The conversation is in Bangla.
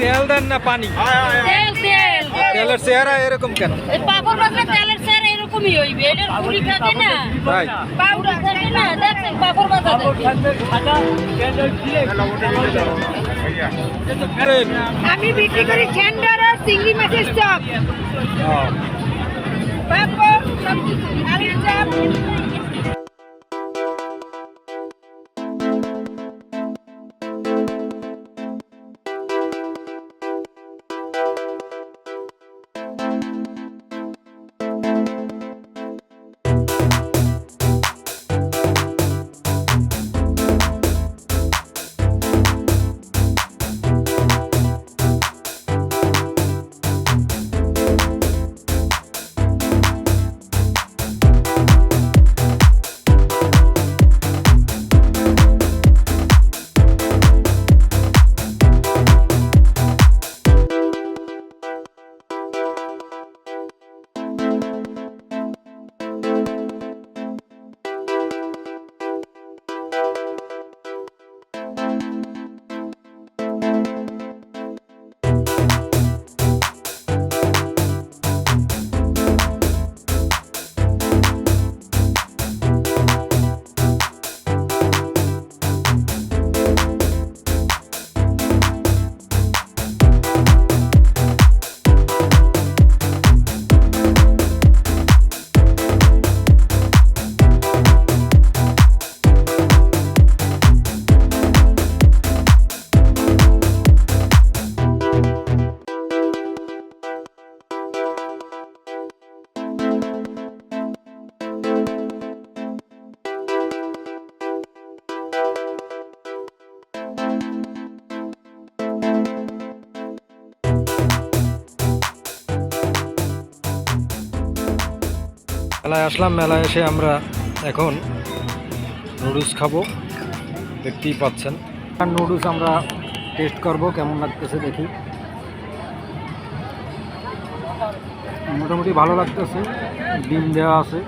তেল দেন না পানি? তেল তেল। তেলের চেহারা এরকম কেন? এই পাপড় ভাজলে তেলের স্যার এরকমই হইবে এটার পুরি খাতে না। তাই পাউডার থাকে না দেখছেন পাপড় ভাজা ট্রেন। আমি বিক্রি করি টেন্ডার আর চিংড়ি মাছের চপ। পাপড় সব কিছু আলুর চপ। মেলায় আসলাম, মেলায় এসে আমরা এখন নুডলস খাব। দেখতেই পাচ্ছেন। আর নুডলস আমরা টেস্ট করব, কেমন লাগতেছে দেখি। মোটামুটি ভালো লাগতেছে, ডিম দেওয়া আছে।